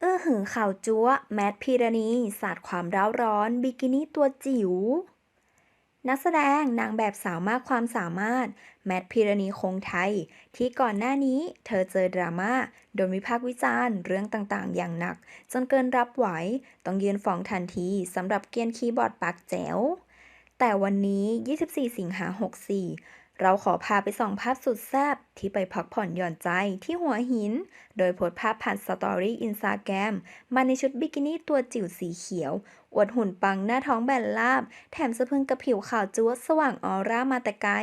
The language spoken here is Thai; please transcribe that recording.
เอื้อหือข่าวจั๊วแมทพีรณีศาสาดความร้าวร้อน บิกินี่ตัวจิ๋วนักแสดงนางแบบสาวมากความสามารถ แมทพีรณีคงไทย ที่ก่อนหน้านี้เธอเจอดราม่าโดนวิพากษ์วิจารณ์เรื่องต่างๆ อย่างหนัก จนเกินรับไหว ต้องยืนฟ้องทันทีสำหรับเกียนคีย์บอร์ดปากแจ๋วแต่วันนี้ 24 สิงหา64 เราขอพาไปส่องภาพสุดแซ่บที่ไปพักผ่อนหย่อนใจที่หัวหิน โดยโพสภาพผ่านสตอรี่อินสตาแกรมมาในชุดบิกินี่ตัวจิ๋วสีเขียว อวดหุ่นปังหน้าท้องแบนลาบ แถมสะพึงกับผิวขาวจั๊วสว่างออร่ามาแต่ไกล